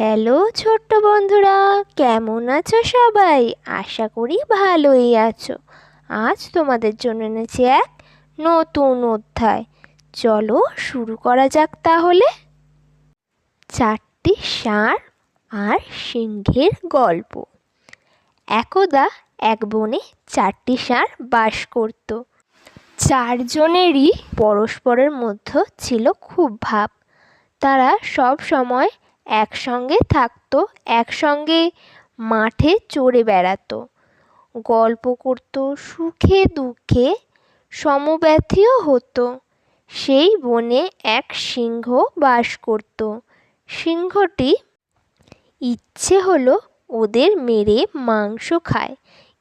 Hello ছোট্ট বন্ধুরা, কেমন আছো সবাই? আশা করি ভালোই আছো। আজ তোমাদের জন্য এনেছি এক নতুন অধ্যায়। চলো শুরু করা যাক তাহলে। চারটি ষাঁড় আর সিংহের গল্প। একদা এক বনে চারটি ষাঁড় বাস করত। চারজনেরই পরস্পরের মধ্যে ছিল খুব ভাব। তারা সব সময় একসঙ্গে থাকতো, একসঙ্গে মাঠে চড়ে বেড়াতো। গল্প করতো, সুখে দুঃখে সমব্যথীও হতো। সেই বনে এক সিংহ বাস করত। সিংহটি ইচ্ছে হলো ওদের মেরে মাংস খায়,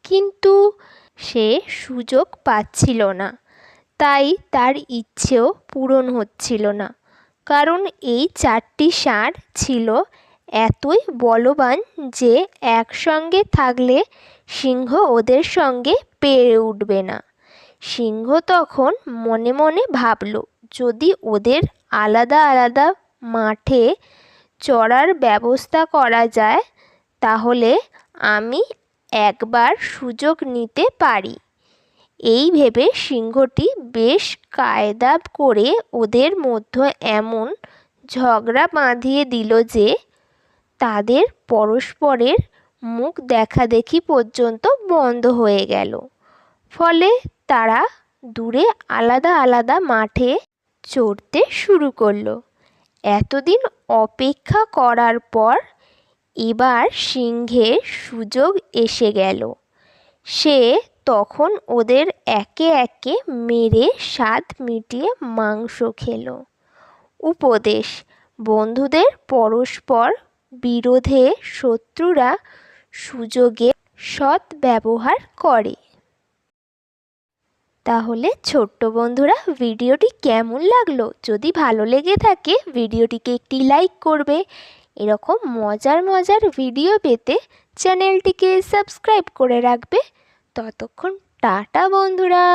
কিন্তু সে সুযোগ পাচ্ছিল না। তাই তার ইচ্ছেও পূরণ হচ্ছিল না। কারণ এই চারটি ষাঁড় ছিল এতই বলবান যে একসঙ্গে থাকলে সিংহ ওদের সঙ্গে পেরে উঠবে না। সিংহ তখন মনে মনে ভাবল, যদি ওদের আলাদা আলাদা মাঠে চড়ার ব্যবস্থা করা যায়, তাহলে আমি একবার সুযোগ নিতে পারি। এই ভেবে সিংহটি বেশ কায়দা করে ওদের মধ্যে এমন ঝগড়া বাঁধিয়ে দিল যে তাদের পরস্পরের মুখ দেখাদেখি পর্যন্ত বন্ধ হয়ে গেল। ফলে তারা দূরে আলাদা আলাদা মাঠে চড়তে শুরু করল। এতদিন অপেক্ষা করার পর এবার সিংহের সুযোগ এসে গেল। সে তখন ওদের একে একে মেরে স্বাদ মিটিয়ে মাংস খেলো। উপদেশ, বন্ধুদের পরস্পর বিরোধে শত্রুরা সুযোগে সৎ ব্যবহার করে। তাহলে ছোট্ট বন্ধুরা, ভিডিওটি কেমন লাগল? যদি ভালো লেগে থাকে, ভিডিওটিকে একটি লাইক করবে। এরকম মজার মজার ভিডিও পেতে চ্যানেলটিকে সাবস্ক্রাইব করে রাখবে। ততক্ষণ টাটা বন্ধুরা।